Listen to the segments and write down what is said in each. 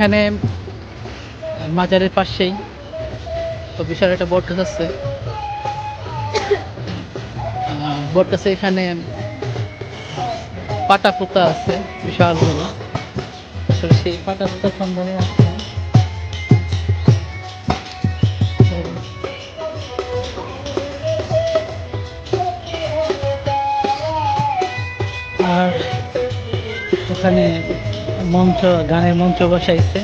এখানে মাজারের পাশেই তো বিশাল একটা বট গাছ আছে। বট গাছে এখানে পাটা পোতা আছে, বিশাল বড়। আসলে সেই পাটা পোতা সন্ধানে আছে। আর ওখানে মঞ্চ গানের মঞ্চ বসাইছে।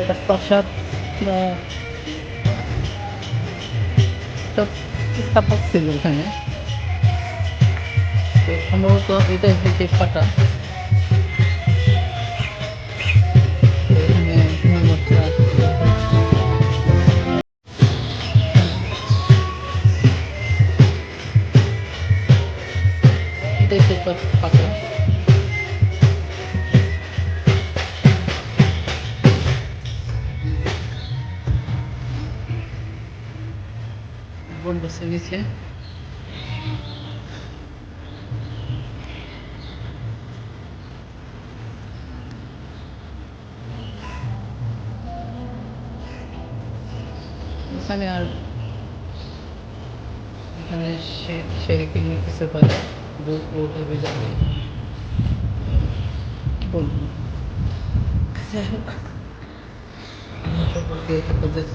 এটা প্রাসাদ বা স্থাপক ছিল ওখানে তো সম্ভবত এটা হচ্ছে পাটা এখানে ঘুমোচ্ছে outbound bus गए है के लिए किससे बात वो वो अभी जा रही बोल। कैसे है जो बोलते हैं कि पद्धति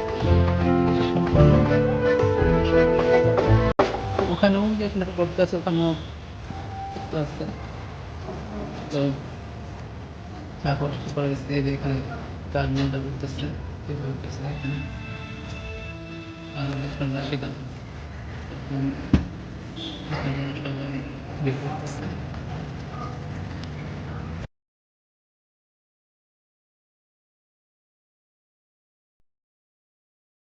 ওখানেও যে এখানে পড়তে আছে ওখানেও আছে। তো পরে এই যে এখানে তার মনটা করতেছে করতেছে এখানে। আর সন্ন্যাসী গান এখানে সবাই করতেছে